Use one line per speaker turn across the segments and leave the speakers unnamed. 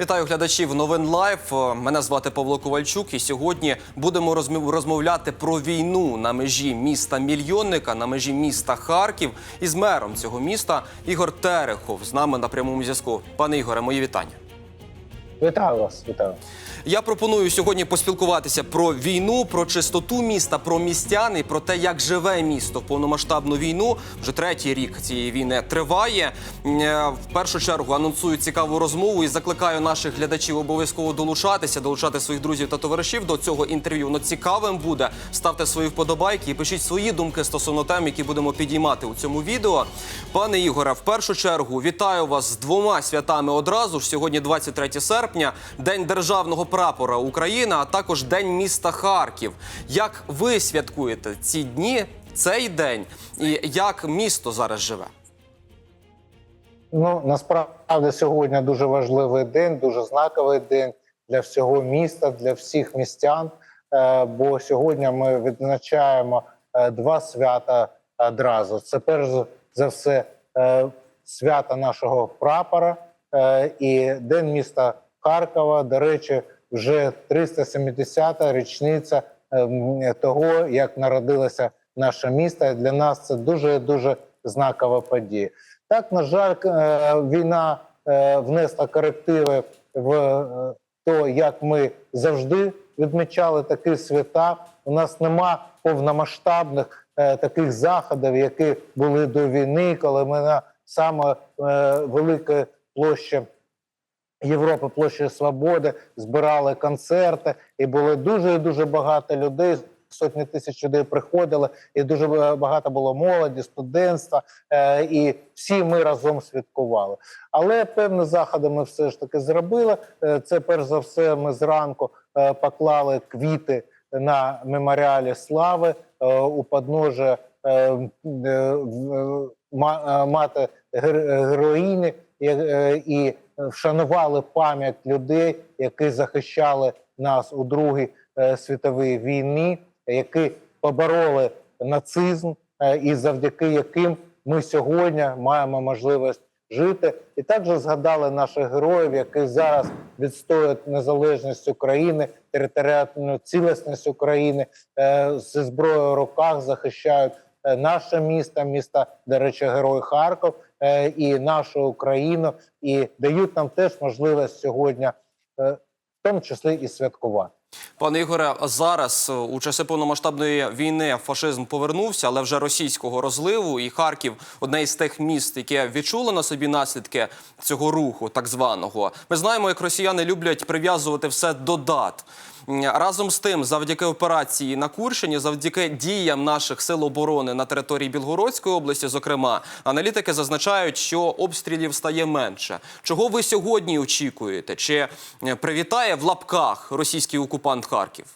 Вітаю глядачів новин лайф. Мене звати Павло Ковальчук. І сьогодні будемо розмовляти про війну на межі міста мільйонника, на межі міста Харків. Із мером цього міста Ігор Терехов з нами на прямому зв'язку. Пане Ігоре, мої вітання.
Вітаю вас, вітаю.
Я пропоную сьогодні поспілкуватися про війну, про чистоту міста, про містян і про те, як живе місто в повномасштабну війну. Вже третій рік цієї війни триває. Е, В першу чергу анонсую цікаву розмову і закликаю наших глядачів обов'язково долучатися, долучати своїх друзів та товаришів до цього інтерв'ю. Воно цікавим буде. Ставте свої вподобайки і пишіть свої думки стосовно тем, які будемо підіймати у цьому відео. Пане Ігоре, в першу чергу вітаю вас з двома святами одразу ж. Сьогодні 23 серпня, день державного прапора України, а також день міста Харків. Як ви святкуєте ці дні, цей день, і як місто зараз живе?
Ну насправді сьогодні дуже важливий день, дуже знаковий день для всього міста, для всіх містян. Е, Бо сьогодні ми відзначаємо е, два свята одразу. Це перш за все е, свято нашого прапора і День міста Харкова. До речі, вже 370-та річниця е, того, як народилося наше місто. Для нас це дуже дуже знакова подія. Так, на жаль, е, війна е, внесла корективи в е, то, як ми завжди відмічали такі свята. У нас нема повномасштабних таких заходів, які були до війни, коли ми на саме е, великій площі Європи, площі Свободи збирали концерти, і було дуже дуже багато людей. Сотні тисяч людей приходили, і дуже багато було молоді, студентства, е, і всі ми разом святкували. Але певні заходи ми все ж таки зробили. Е, Це перш за все, ми зранку е, поклали квіти на меморіалі слави у е, мати гер- героїні і, е, вшанували пам'ять людей, які захищали нас у Другій е, світовій війні, які побороли нацизм, е, і завдяки яким ми сьогодні маємо можливість жити. І також згадали наших героїв, які зараз відстоюють незалежність України, територіальну цілісність України зі зброєю в руках захищають наше місто, місто, до речі, герой Харків е, і нашу Україну, і дають нам теж можливість сьогодні, е, в тому числі і святкувати.
Пане Ігоре, зараз е, у часи повномасштабної війни фашизм повернувся, але вже російського розливу. І Харків одне із тих міст, яке відчуло на собі наслідки цього руху, так званого. Ми знаємо, як росіяни люблять прив'язувати все до дат. Разом з тим, завдяки операції на Курщині, завдяки діям наших сил оборони на території Білгородської області, зокрема, аналітики зазначають, що обстрілів стає менше. Чого ви сьогодні очікуєте? Чи е, привітає в лапках російський окупант Харків?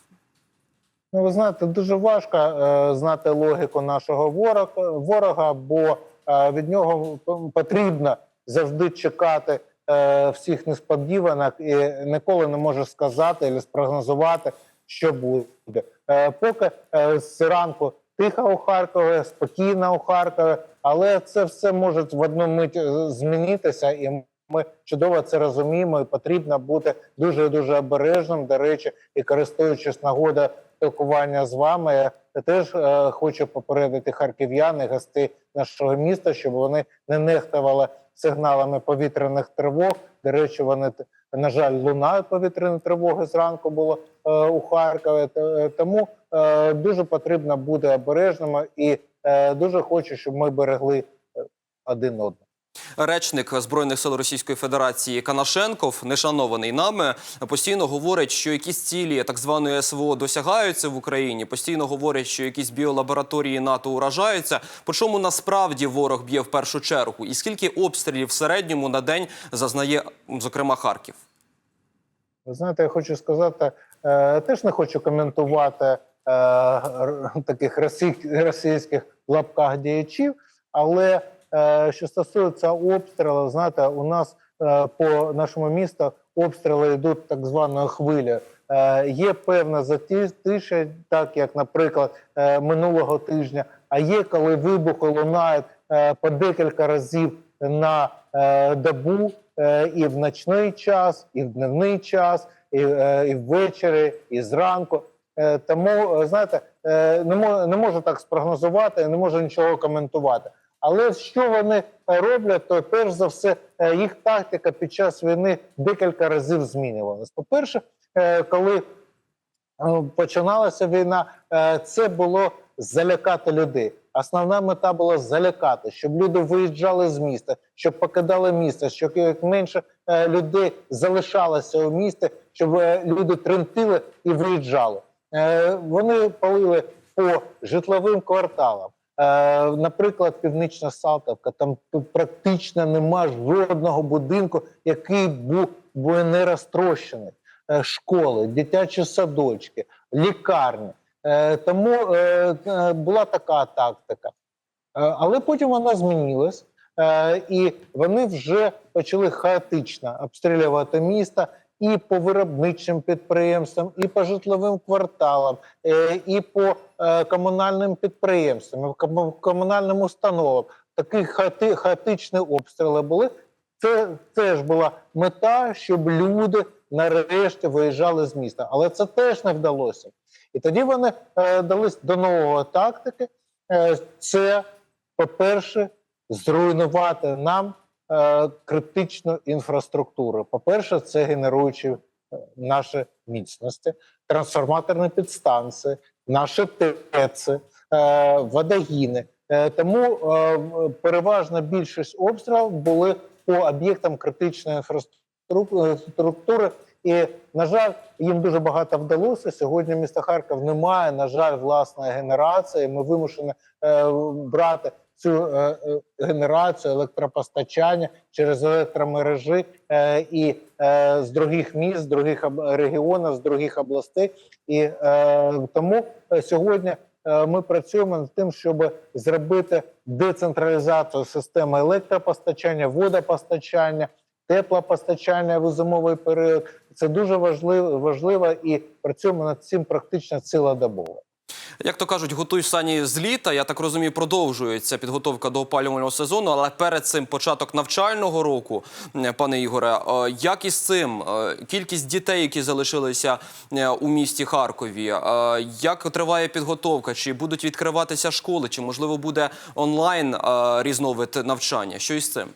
Ну, ви знаєте, дуже важко е, знати логіку нашого ворога, ворога бо е, від нього потрібно завжди чекати е, всіх несподіванок і ніколи не може сказати або спрогнозувати, що буде. Е, поки е, з ранку тихо у Харкові, спокійно у Харкові, але це все може в одну мить е, змінитися, і ми чудово це розуміємо, і потрібно бути дуже дуже обережним. До речі, і користуючись нагодою спілкування з вами, я теж е, хочу попередити харків'ян і гостей нашого міста, щоб вони не нехтували сигналами повітряних тривог. До речі, вони на жаль лунають повітряні тривоги зранку було е, у Харкові. Е, Тому е, дуже потрібно бути обережними і е, дуже хочу, щоб ми берегли е, один одного.
Речник збройних сил Російської Федерації Канашенков, нешанований нами, постійно говорить, що якісь цілі так званої СВО досягаються в Україні. Постійно говорять, що якісь біолабораторії НАТО уражаються. По чому насправді ворог б'є в першу чергу? І скільки обстрілів в середньому на день зазнає, зокрема, Харків?
Ви знаєте, я хочу сказати, е, теж не хочу коментувати е, таких російських лапках діячів, але що стосується обстрілів, знаєте, у нас е, по нашому місту обстріли йдуть так званою хвилею. Е, є певна затиша, так як, наприклад, е, минулого тижня, а є коли вибухи лунають е, по декілька разів на е, добу е, і в ночний час, і в дневний час, і, е, ввечері, і зранку. Е, тому, е, знаєте, е, не можу так спрогнозувати, не можу нічого коментувати. Але що вони е, роблять, то перш за все е, їх тактика під час війни декілька разів змінювалась. По-перше, е, коли починалася війна, це було залякати людей. Основна мета була залякати, щоб люди виїжджали з міста, щоб покидали місто, щоб як менше людей залишалося у місті, щоб люди тремтили і виїжджали. Вони палили по житловим кварталам. Е, Наприклад, Північна Салтовка, там практично нема жодного будинку, який був би не розтрощений. Е, Школи, дитячі садочки, лікарні. Е, Тому була така тактика. Але потім вона змінилась, і вони вже почали хаотично обстрілювати міста і по виробничим підприємствам, і по житловим кварталам, е, і по е, комунальним підприємствам, комунальним установам. Такі хаоти- хаотичні обстріли були. Це теж була мета, щоб люди нарешті виїжджали з міста. Але це теж не вдалося. І тоді вони е, дались до нової тактики. Е, це, по-перше, зруйнувати нам критичну інфраструктуру. По-перше, це генеруючі е, наші міцності, трансформаторні підстанції, наші ТЕЦи, е, водогіни. Е, тому е, переважна більшість обстрілів були по об'єктам критичної інфраструктури. І, на жаль, їм дуже багато вдалося. Сьогодні місто Харків не має, на жаль, власної генерації. Ми вимушені е, брати цю е, е, генерацію електропостачання через електромережі е, і з других міст, з других регіонів, з других областей. І тому сьогодні ми працюємо над тим, щоб зробити децентралізацію системи електропостачання, водопостачання, теплопостачання в зимовий період. Це дуже важливо, важливо і працюємо над цим практично цілодобово.
Як то кажуть, готуй сані з літа. Я так розумію, продовжується підготовка до опалювального сезону. Але перед цим початок навчального року, пане Ігоре, е, як із цим Е, кількість дітей, які залишилися е, у місті Харкові, як триває підготовка? Чи будуть відкриватися школи? Чи можливо буде онлайн різновид навчання? Що із цим?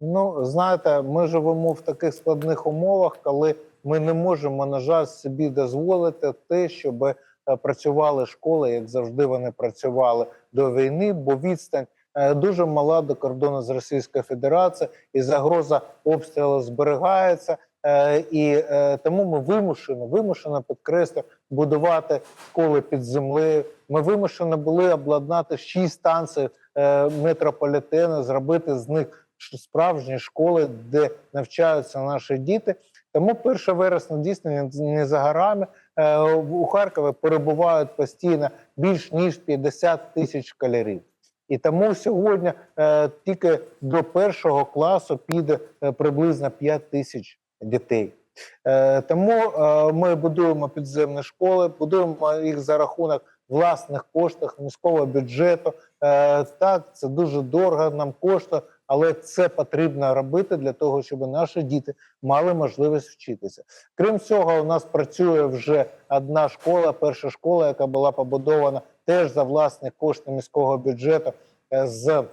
Ну, знаєте, ми живемо в таких складних умовах, коли ми не можемо, на жаль, собі дозволити те, щоб е, працювали школи, як завжди вони працювали до війни, бо відстань е, дуже мала до кордону з Російською Федерацією, і загроза обстрілу зберігається. Е, І е, тому ми вимушені, вимушено підкреслю, будувати школи під землею. Ми вимушені були обладнати шість станцій е, метрополітену, зробити з них справжні школи, де навчаються наші діти. Тому 1 вересня дійсно не за горами. Е, У Харкові перебувають постійно більш ніж 50 тисяч школярів. І тому сьогодні е, тільки до першого класу піде е, приблизно 5 тисяч дітей. Тому ми будуємо підземні школи, будуємо їх за рахунок власних коштів міського бюджету. Так, це дуже дорого нам коштує, але це потрібно робити для того, щоб наші діти мали можливість вчитися. Крім цього, у нас працює вже одна школа, перша школа, яка була побудована теж за власні кошти міського бюджету е, з е,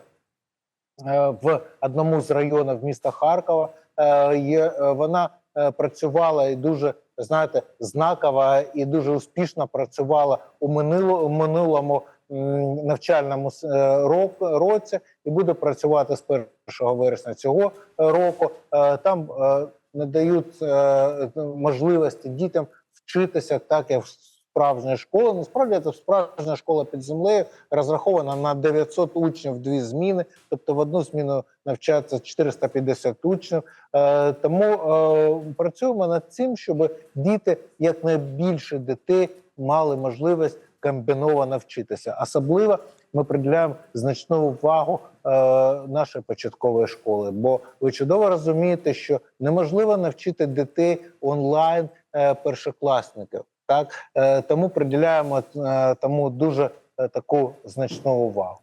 в одному з районів міста Харкова. Е, вона працювала і дуже знаєте знакова і дуже успішно працювала у минуло- у минулому навчальному с- е, році і буде працювати з 1 вересня цього е, року. Е, Там е, надають е, можливості дітям вчитися так, як в справжньої школи. Насправді це справжня школа під землею розрахована на 900 учнів дві зміни, тобто в одну зміну навчається 450 учнів. Е, тому е, працюємо над цим, щоб діти якнайбільше дітей мали можливість комбіновано вчитися. Особливо ми приділяємо значну увагу е, нашої початкової школи. Бо ви чудово розумієте, що неможливо навчити дітей онлайн е, першокласників. Так е, тому приділяємо е, тому дуже е, таку значну увагу.